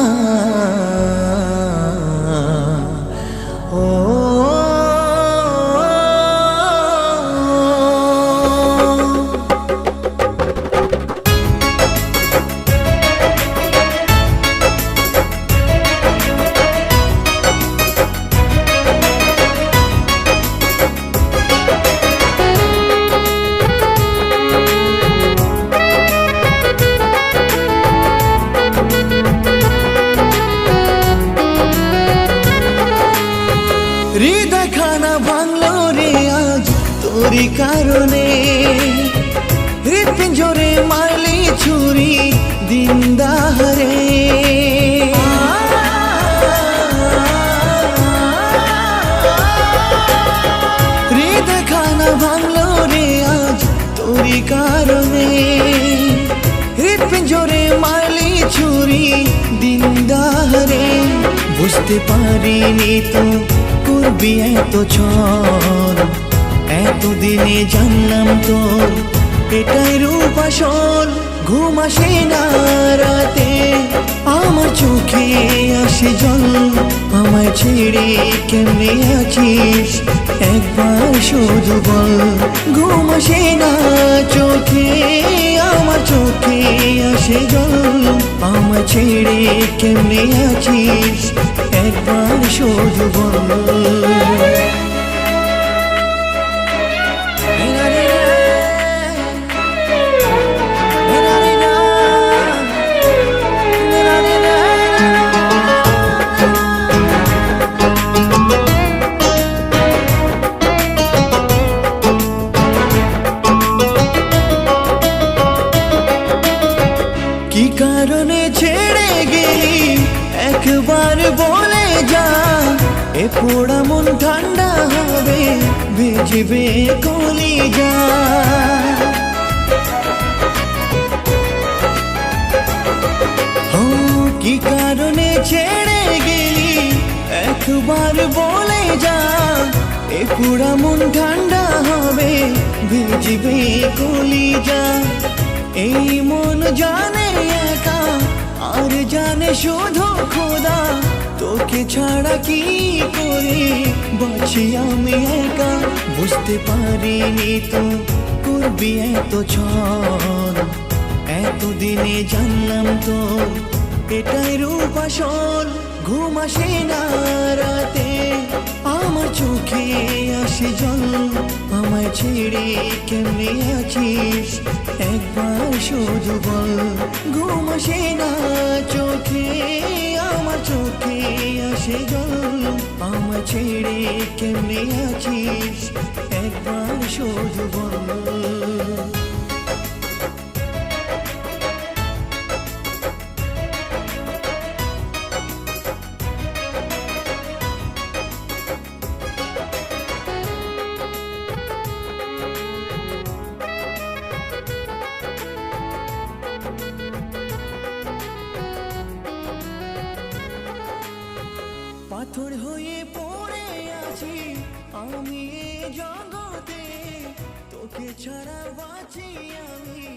ah তোরই কারণে হৃৎপিঞ্জরে মারলি ছুরি দিন দাহারে হৃদয় খানা ভাঙলো রে আজ তোরই কারণে হৃৎপিঞ্জরে মারলি ছুরি দিন দাহারে বুঝতে পারিনি তো করবি এত ছল এতদিনে জানলাম তো, এটাই রূপ আসল ঘুম আসে না রাতে। আমার চোখে আসে জল, আমায় ছেড়ে কেমনে আছিস? একবার শুধু বল, ঘুম আসে না চোখে, আমার চোখে আসে জল, আমায় ছেড়ে কেমনে আছিস? একবার শুধু বল। কি কারণে ছেড়ে গেলি? একবার বলে যা, এ পোড়া মন ঠান্ডা হবে, ভিজবে কলি যা। কি কারণে ছেড়ে গেলি? একবার বলে যা, এ পুরা মন ঠান্ডা হবে, ভিজবে কলি যা। এই মন জানে একা, আর জানে শুধু খোদা। তোকে ছাড়া কি করে? বাঁচি আমি একা, বুঝতে পারিনি তো, করবি এত ছল এতদিনে জানলাম তো, এটাই রূপ আসল ঘুম আসে না রাতে, আমার চোখে আসে জল। ছেড়ে কেমনে আছিস? একবার শুধু বল, ঘুম আসে না চোখে, আমার চোখে আসে জল। আমার ছেড়ে কেমনে আছিস? একবার শুধু বল। পাথর হয়ে পড়ে আছি। আমি জগতে তোকে ছাড়া বাঁচি আমি।